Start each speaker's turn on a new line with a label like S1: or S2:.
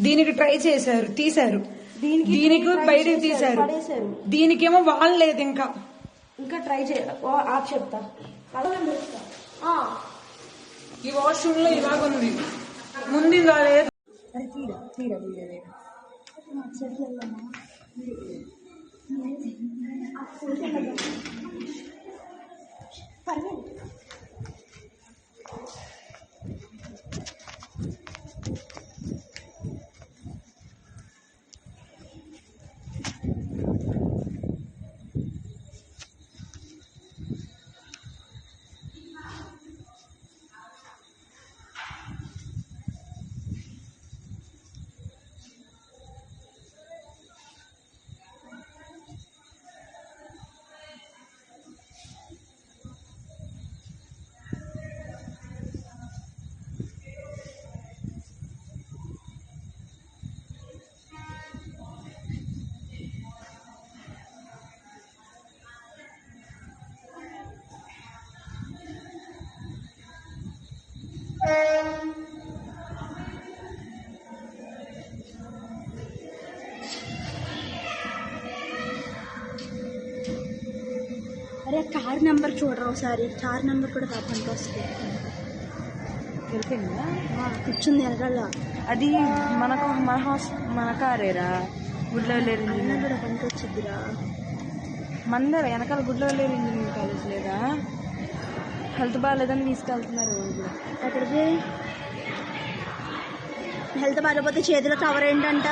S1: దీనికి ట్రై చేశారు తీశారు.
S2: దీనికి
S1: దీనికి
S2: try
S1: బయటకు
S2: చేశారు,
S1: తీశారు. దీనికేమో వాళ్ళు లేదు ఇంకా.
S2: ఇంకా ట్రై చేయ ఓ, ఆప్ చెప్తా.
S1: ఈ వాష్రూమ్లో ఇలాగుంది. ముందు ఇలా లేదు.
S2: అరే కార్ నెంబర్ చూడరా ఒకసారి? కార్ నెంబర్ కూడా కాపానికి వస్తుంది ఆ, కూర్చుంది వెనకాల
S3: అది మనకు మన హాస్ మన కారేరా? గుడ్లో లేరు
S2: కూడా పనికి వచ్చిద్దిరా
S3: మందర వెనకాల గుడ్లో లేరు ఇంజనీరింగ్ కాలేజ్ లేదా? హెల్త్ బాగాలేదని తీసుకెళ్తున్నారు
S2: ఎక్కడికి హెల్త్ బాగాలేకపోతే చేతిలో కవర్ ఏంటంట